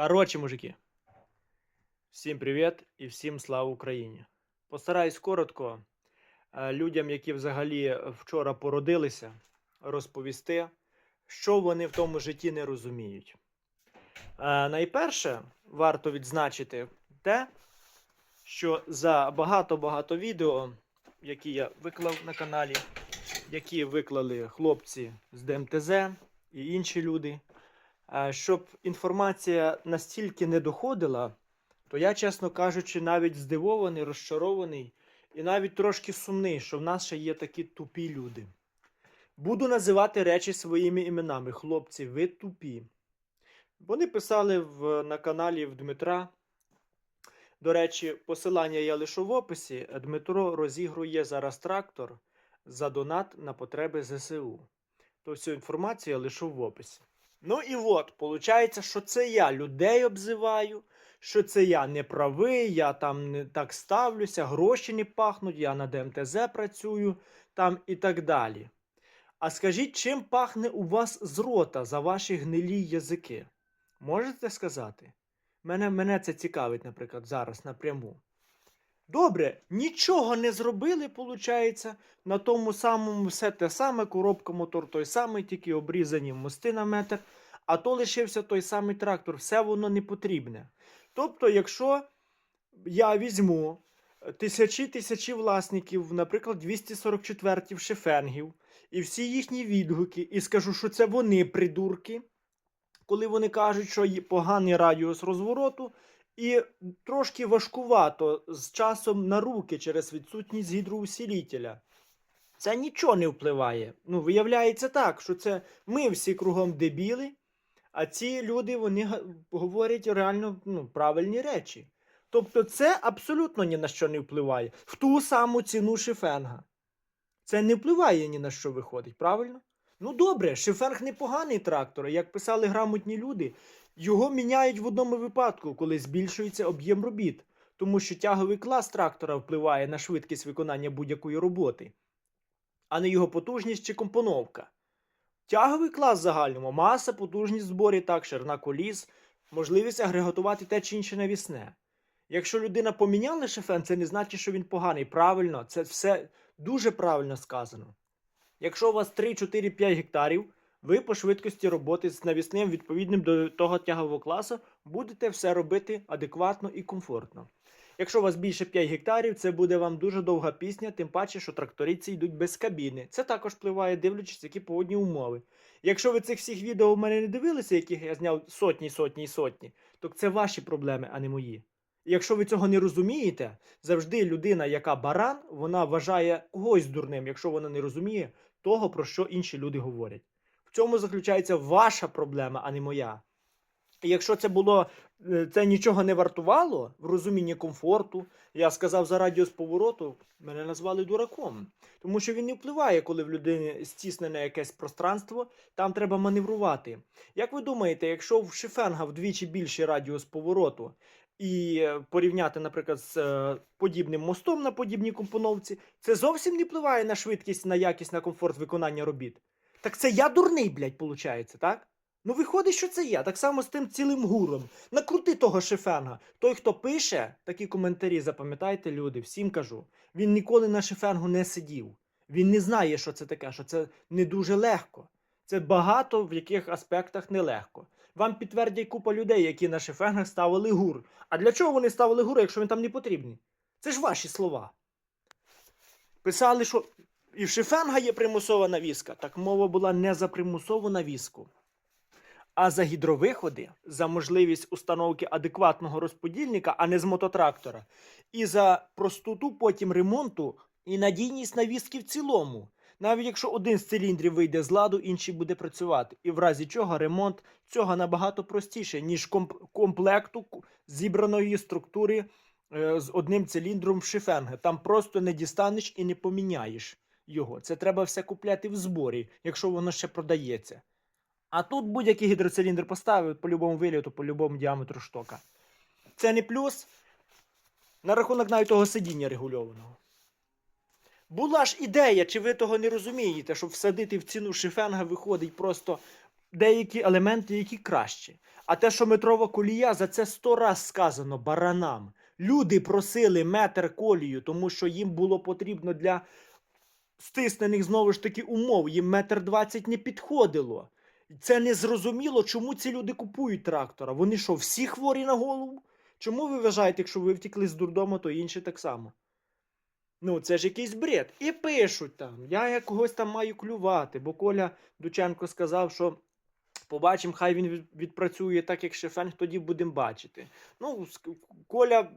Коротше, мужики. Всім привіт і всім слава Україні. Постараюсь коротко е, людям, які взагалі вчора породилися, розповісти, що вони в тому житті не розуміють. Е, Найперше варто відзначити те, що за багато-багато відео, які я виклав на каналі, які виклали хлопці з ДМТЗ і інші люди, щоб інформація настільки не доходила, то я, чесно кажучи, навіть здивований, розчарований і навіть трошки сумний, що в нас ще є такі тупі люди. Буду називати речі своїми іменами. Хлопці, ви тупі. Вони писали в, на каналі в Дмитра. До речі, посилання я лишу в описі. Дмитро розігрує зараз трактор за донат на потреби ЗСУ. То всю інформацію я лишу в описі. Ну і от, виходить, що це я людей обзиваю, що це я не правий, я там не так ставлюся, гроші не пахнуть, я на ДМТЗ працюю там і так далі. А скажіть, чим пахне у вас з рота за ваші гнилі язики? Можете сказати? Мене, мене це цікавить, наприклад, зараз напряму. Добре, нічого не зробили, виходить, на тому самому все те саме, коробка мотор той самий, тільки обрізані мости на метр, а то лишився той самий трактор, все воно не потрібне. Тобто, якщо я візьму тисячі тисячі власників, наприклад, 244 шефенгів, і всі їхні відгуки, і скажу, що це вони придурки, коли вони кажуть, що є поганий радіус розвороту, і трошки важкувато з часом на руки через відсутність гідроусилителя. Це нічого не впливає. Ну, виявляється так, що це ми всі кругом дебіли, а ці люди вони говорять реально ну, правильні речі. Тобто це абсолютно ні на що не впливає. В ту саму ціну шифенга. Це не впливає ні на що виходить, правильно? Ну добре, шифенг непоганий трактор. Як писали грамотні люди, його міняють в одному випадку, коли збільшується об'єм робіт, тому що тяговий клас трактора впливає на швидкість виконання будь-якої роботи, а не його потужність чи компоновка. Тяговий клас в загальному маса, потужність зборі, так, ширина коліс, можливість агрегатувати те чи інше навісне. Якщо людина поміняла шифен, це не значить, що він поганий. Правильно, це все дуже правильно сказано. Якщо у вас 3, 4, 5 гектарів, ви по швидкості роботи з навісним відповідним до того тягового класу будете все робити адекватно і комфортно. Якщо у вас більше 5 гектарів, це буде вам дуже довга пісня, тим паче, що тракториці йдуть без кабіни. Це також впливає, дивлячись, які погодні умови. Якщо ви цих всіх відео у мене не дивилися, яких я зняв сотні, сотні і сотні, то це ваші проблеми, а не мої. І Якщо ви цього не розумієте, завжди людина, яка баран, вона вважає когось дурним, якщо вона не розуміє того, про що інші люди говорять. В цьому заключається ваша проблема, а не моя. Якщо це було е, це нічого не вартувало в розумінні комфорту, я сказав за радіус повороту, мене назвали дураком. Тому що він не впливає, коли в людини стіснене якесь пространство, там треба маневрувати. Як ви думаєте, якщо в Шифенга вдвічі більший радіус повороту, і порівняти, наприклад, з е, подібним мостом на подібній компоновці, це зовсім не впливає на швидкість, на якість, на комфорт виконання робіт. Так це я дурний, блядь, получається, так? Ну, виходить, що це я. Так само з тим цілим гуром. Накрути того шефенга. Той, хто пише такі коментарі, запам'ятайте, люди, всім кажу. Він ніколи на шефенгу не сидів. Він не знає, що це таке, що це не дуже легко. Це багато в яких аспектах нелегко. Вам підтвердять купа людей, які на шефенгах ставили гур. А для чого вони ставили гур, якщо він там не потрібний? Це ж ваші слова. Писали, що і в шефенга є примусова навіска. Так мова була не за примусову навіску, а за гідровиходи, за можливість установки адекватного розподільника, а не з мототрактора, і за простоту потім ремонту і надійність навіски в цілому. Навіть якщо один з циліндрів вийде з ладу, інший буде працювати. І в разі чого ремонт цього набагато простіше, ніж комп- комплекту зібраної структури е, з одним циліндром в шифенги. Там просто не дістанеш і не поміняєш його. Це треба все купляти в зборі, якщо воно ще продається. А тут будь-який гідроциліндр поставив по любому виліту, по любому діаметру штока. Це не плюс на рахунок навіть того сидіння регульованого. Була ж ідея, чи ви того не розумієте, щоб всадити в ціну шифенга виходить просто деякі елементи, які кращі. А те, що метрова колія, за це сто раз сказано баранам. Люди просили метр колію, тому що їм було потрібно для стиснених знову ж таки умов. Їм метр двадцять не підходило. Це не зрозуміло, чому ці люди купують трактора. Вони що, всі хворі на голову? Чому ви вважаєте, якщо ви втекли з дурдому, то інші так само? Ну, це ж якийсь бред. І пишуть там. Я як когось там маю клювати, бо Коля Дученко сказав, що побачимо, хай він відпрацює так, як Шефенг, тоді будемо бачити. Ну, Коля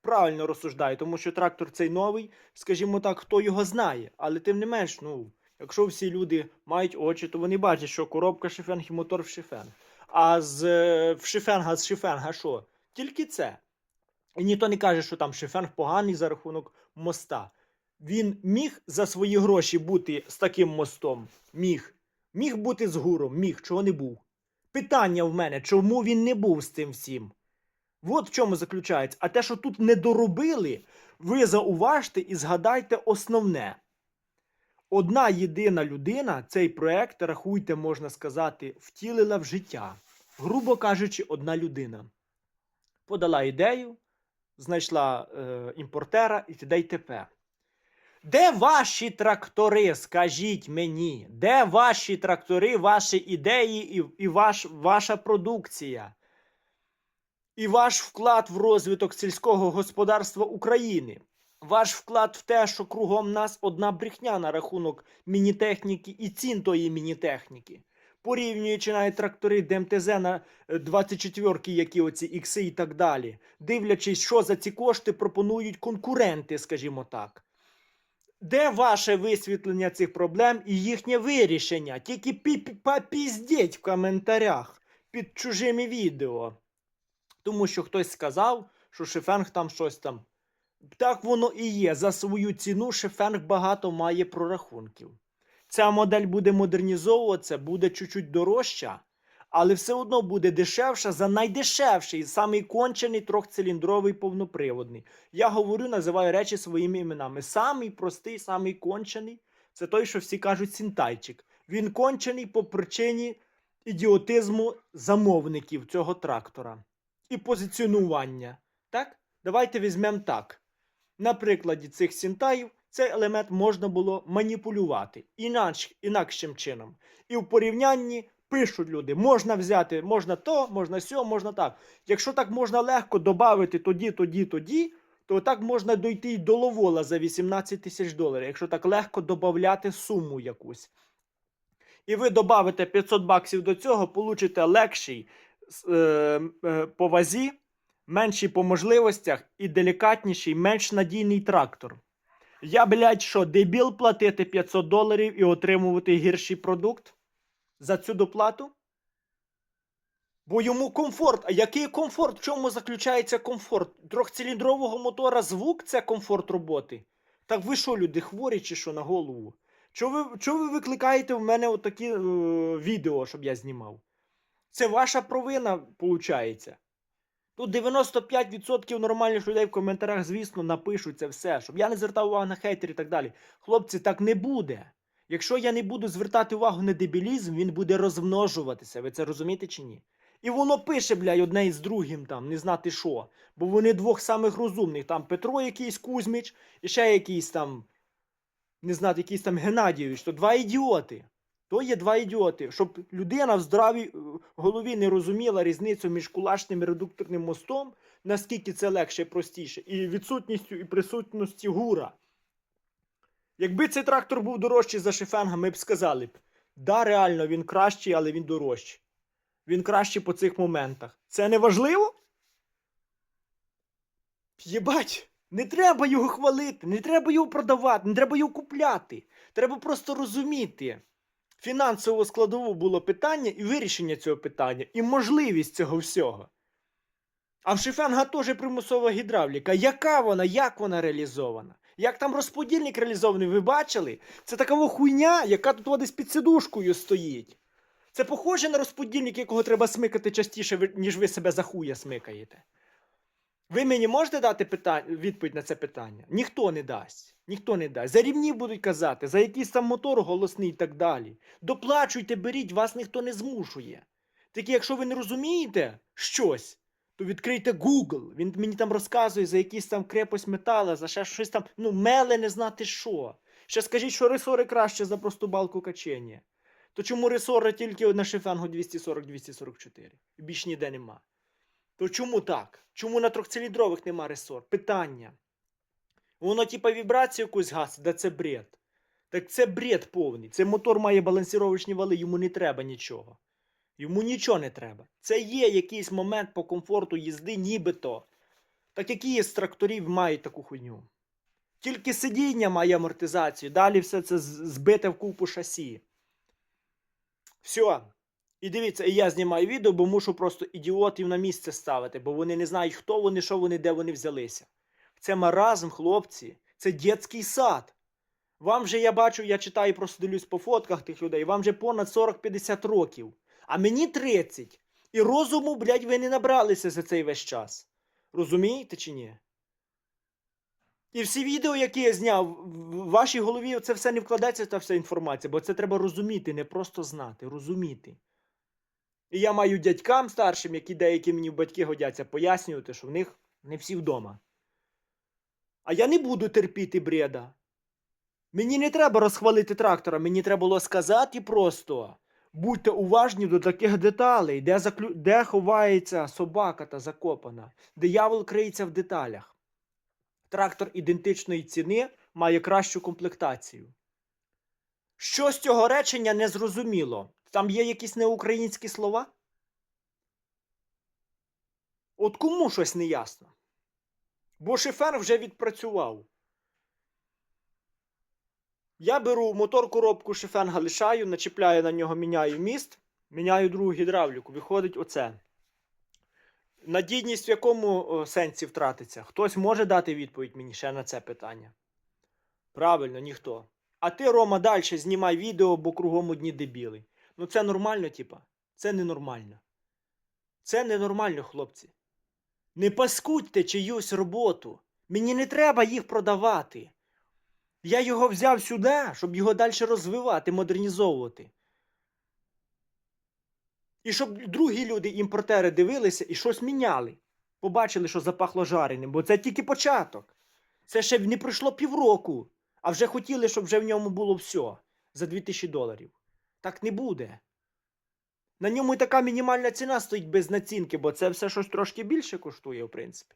правильно розсуждає, тому що трактор цей новий, скажімо так, хто його знає. Але тим не менш, ну, якщо всі люди мають очі, то вони бачать, що коробка Шефенг і мотор в Шефенг. А з е, в Шефенга з Шефенга що? Тільки це. І ніхто не каже, що там Шефенг поганий за рахунок моста. Він міг за свої гроші бути з таким мостом. Міг. Міг бути з гуром, міг, чого не був. Питання в мене, чому він не був з цим всім? От в чому заключається. А те, що тут не доробили, ви зауважте і згадайте основне. Одна єдина людина цей проект, рахуйте, можна сказати, втілила в життя. Грубо кажучи, одна людина. Подала ідею, знайшла е, імпортера і т.д. й т.п. Де ваші трактори? Скажіть мені, де ваші трактори, ваші ідеї і, і ваш, ваша продукція? І ваш вклад в розвиток сільського господарства України? Ваш вклад в те, що кругом нас одна брехня на рахунок мінітехніки і цін тої мінітехніки. Порівнюючи навіть трактори ДМТЗ на 24-ки, які оці ікси і так далі, дивлячись, що за ці кошти пропонують конкуренти, скажімо так. Де ваше висвітлення цих проблем і їхнє вирішення? Тільки попіздіть в коментарях під чужими відео. Тому що хтось сказав, що Шефенг там щось там. Так воно і є. За свою ціну Шефенг багато має прорахунків. Ця модель буде модернізовуватися, буде чуть-чуть дорожча, але все одно буде дешевша за найдешевший, самий кончений трьохциліндровий повноприводний. Я говорю, називаю речі своїми іменами. Самий простий, самий кончений це той, що всі кажуть сінтайчик. Він кончений по причині ідіотизму замовників цього трактора і позиціонування. Так? Давайте візьмемо так. На прикладі цих сінтаїв цей елемент можна було маніпулювати інач, інакшим чином. І в порівнянні пишуть люди: можна взяти, можна то, можна сьо, можна так. Якщо так можна легко додати тоді, тоді, тоді, то так можна дойти й до ловола за 18 тисяч доларів, якщо так легко додати суму якусь. І ви додавите 500 баксів до цього, получите легший е, е, по вазі, менший по можливостях і делікатніший, менш надійний трактор. Я, блядь, що, дебіл платити 500 доларів і отримувати гірший продукт за цю доплату? Бо йому комфорт. А який комфорт? В чому заключається комфорт? Трьохциліндрового мотора звук це комфорт роботи. Так ви що, люди, хворі чи що на голову? Чого ви, чого ви викликаєте в мене отакі е, відео, щоб я знімав? Це ваша провина, виходить. Тут 95% нормальних людей в коментарях, звісно, напишуть це все, щоб я не звертав увагу на хейтерів і так далі. Хлопці, так не буде. Якщо я не буду звертати увагу на дебілізм, він буде розмножуватися. Ви це розумієте чи ні? І воно пише, блядь, одне із другим там, не знати що. Бо вони двох самих розумних. Там Петро якийсь Кузьміч, і ще якийсь там, не знати, якийсь там Геннадійович. То два ідіоти. То є два ідіоти. Щоб людина в здравій е, голові не розуміла різницю між кулачним і редукторним мостом, наскільки це легше і простіше, і відсутністю і присутності гура. Якби цей трактор був дорожчий за шифенга, ми б сказали б, да, реально, він кращий, але він дорожчий. Він кращий по цих моментах. Це не важливо? Єбать, не треба його хвалити, не треба його продавати, не треба його купляти. Треба просто розуміти. Фінансову складову було питання і вирішення цього питання, і можливість цього всього. А в Шифенга теж примусова гідравліка. Яка вона, як вона реалізована? Як там розподільник реалізований, ви бачили? Це така хуйня, яка тут десь під сидушкою стоїть. Це похоже на розподільник, якого треба смикати частіше, ніж ви себе за хуя смикаєте. Ви мені можете дати питання, відповідь на це питання? Ніхто не дасть. Ніхто не дасть. За рівні будуть казати, за якийсь там мотор голосний і так далі. Доплачуйте, беріть, вас ніхто не змушує. Тільки якщо ви не розумієте щось, то відкрийте Google. Він мені там розказує за якийсь там крепость метала, за ще щось там, ну, меле не знати що. Ще скажіть, що ресори краще за просту балку качення. То чому ресори тільки на шифенгу 240-244? І більш ніде нема. То чому так? Чому на трьохциліндрових нема ресор? Питання. Воно, типа, вібрацію якусь гасить, да це бред. Так це бред повний. Цей мотор має балансіровочні вали, йому не треба нічого. Йому нічого не треба. Це є якийсь момент по комфорту їзди, нібито. Так які з тракторів мають таку хуйню? Тільки сидіння має амортизацію, далі все це збите в купу шасі. Все. І дивіться, і я знімаю відео, бо мушу просто ідіотів на місце ставити, бо вони не знають, хто вони, що вони, де вони взялися. Це маразм, хлопці, це дитячий сад. Вам же я бачу, я читаю, просто дивлюсь по фотках тих людей, вам же понад 40-50 років. А мені 30. І розуму, блядь, ви не набралися за цей весь час. Розумієте чи ні? І всі відео, які я зняв, в вашій голові це все не вкладеться, та вся інформація, бо це треба розуміти, не просто знати, розуміти. І я маю дядькам старшим, які деякі мені в батьки годяться, пояснювати, що в них не всі вдома. А я не буду терпіти бреда. Мені не треба розхвалити трактора, мені треба було сказати просто. Будьте уважні до таких деталей, де, заклю... де ховається собака та закопана. Диявол криється в деталях. Трактор ідентичної ціни має кращу комплектацію. Що з цього речення не зрозуміло? Там є якісь неукраїнські слова? От кому щось не ясно? Бо шифер вже відпрацював. Я беру мотор коробку шифенга лишаю, начіпляю на нього, міняю міст, міняю другу гідравліку. Виходить оце. Надійність в якому сенсі втратиться? Хтось може дати відповідь мені ще на це питання? Правильно, ніхто. А ти, Рома, далі знімай відео, бо кругом одні дебіли. Ну це нормально, типа? Це ненормально. Це ненормально, хлопці. Не паскудьте чиюсь роботу. Мені не треба їх продавати. Я його взяв сюди, щоб його далі розвивати, модернізовувати. І щоб другі люди, імпортери, дивилися і щось міняли. Побачили, що запахло жареним, бо це тільки початок. Це ще не пройшло півроку, а вже хотіли, щоб вже в ньому було все за 2000 доларів. Так не буде. На ньому і така мінімальна ціна стоїть без націнки, бо це все щось трошки більше коштує, в принципі.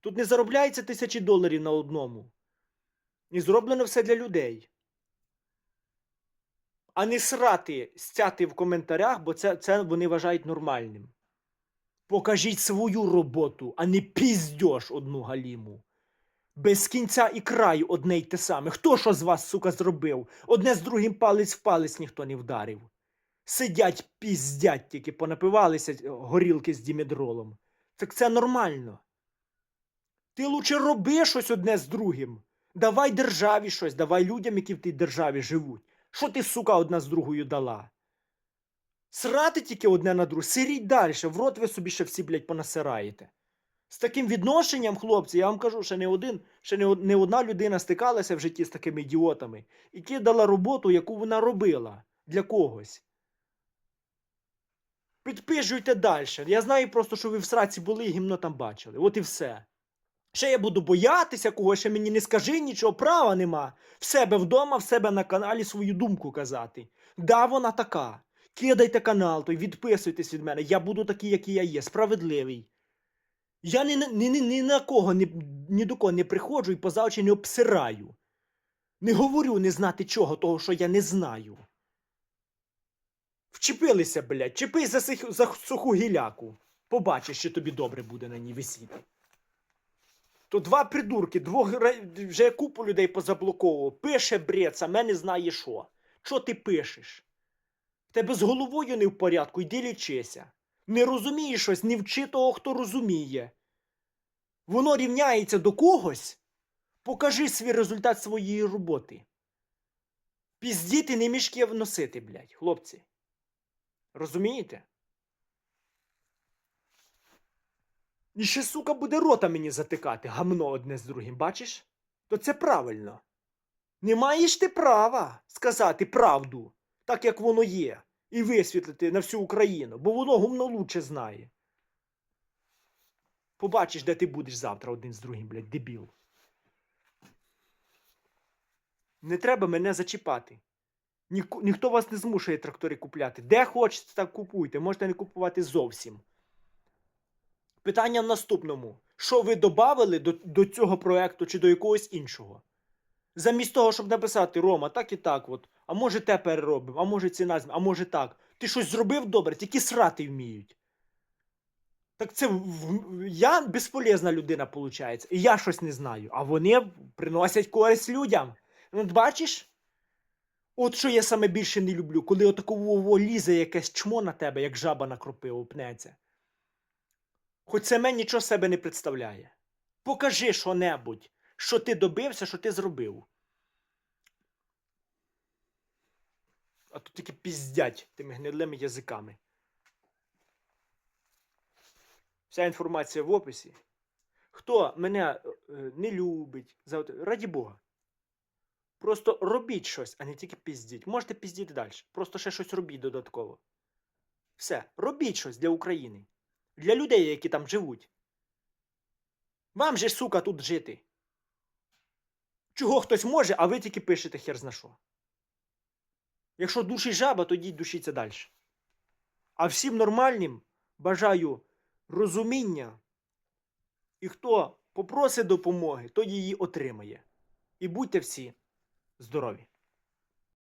Тут не заробляється тисячі доларів на одному. І зроблено все для людей. А не срати, стяти в коментарях, бо це, це вони вважають нормальним. Покажіть свою роботу, а не піздьош одну галіму. Без кінця і краю одне й те саме. Хто що з вас, сука, зробив? Одне з другим палець в палець ніхто не вдарив. Сидять, піздять, тільки понапивалися е, горілки з дімедролом. Так це нормально. Ти лучше роби щось одне з другим. Давай державі щось, давай людям, які в тій державі живуть. Що ти, сука, одна з другою дала? Срати тільки одне на друге, сиріть далі, в рот ви собі ще всі, блядь, понасираєте. З таким відношенням, хлопці, я вам кажу, ще не один, ще не, не одна людина стикалася в житті з такими ідіотами і кидала роботу, яку вона робила для когось. Підпижуйте далі. Я знаю просто, що ви в сраці були і гімно там бачили. От і все. Ще я буду боятися когось, ще мені не скажи нічого, права нема. В себе вдома, в себе на каналі свою думку казати. Да, вона така. Кидайте канал, той відписуйтесь від мене. Я буду такий, який я є, справедливий. Я ні, ні, ні, ні на кого, ні, ні до кого не приходжу і поза очі не обсираю. Не говорю не знати чого, того, що я не знаю. Вчепилися, блядь, чепись за, сих, за суху гіляку. Побачиш, що тобі добре буде на ній висіти. То два придурки, двох вже купу людей позаблоковував. Пише бред, саме не знає що. Що ти пишеш? Тебе з головою не в порядку, йди лічися. Не розумієш щось, не вчи того, хто розуміє. Воно рівняється до когось. Покажи свій результат своєї роботи. Піздіти не мішки носити, блядь, хлопці. Розумієте? І ще, сука, буде рота мені затикати, гамно одне з другим, бачиш? То це правильно. Не маєш ти права сказати правду, так як воно є, і висвітлити на всю Україну, бо воно гумно лучше знає. Побачиш, де ти будеш завтра один з другим, блядь, дебіл. Не треба мене зачіпати. Ніко- ніхто вас не змушує трактори купляти. Де хочете, так купуйте. Можете не купувати зовсім. Питання в наступному: що ви додали до, до цього проекту чи до якогось іншого? Замість того, щоб написати Рома, так і так, от, а може те переробимо, а може ціна зм- а може так. Ти щось зробив добре, тільки срати вміють. Так це я безполезна людина, виходить. І я щось не знаю. А вони приносять користь людям. Ну, бачиш? От що я саме більше не люблю, коли отаково лізе якесь чмо на тебе, як жаба на кропиву пнеться. Хоч це нічого з себе не представляє. Покажи що-небудь, що ти добився, що ти зробив. А тут тільки піздять тими гнилими язиками. Вся інформація в описі. Хто мене е, не любить, раді Бога. Просто робіть щось, а не тільки піздіть. Можете піздіти далі. Просто ще щось робіть додатково. Все, робіть щось для України. Для людей, які там живуть. Вам же, сука, тут жити. Чого хтось може, а ви тільки пишете хер зна що. Якщо душі жаба, тоді душіться далі. А всім нормальним бажаю розуміння. І хто попросить допомоги, той її отримає. І будьте всі здорові!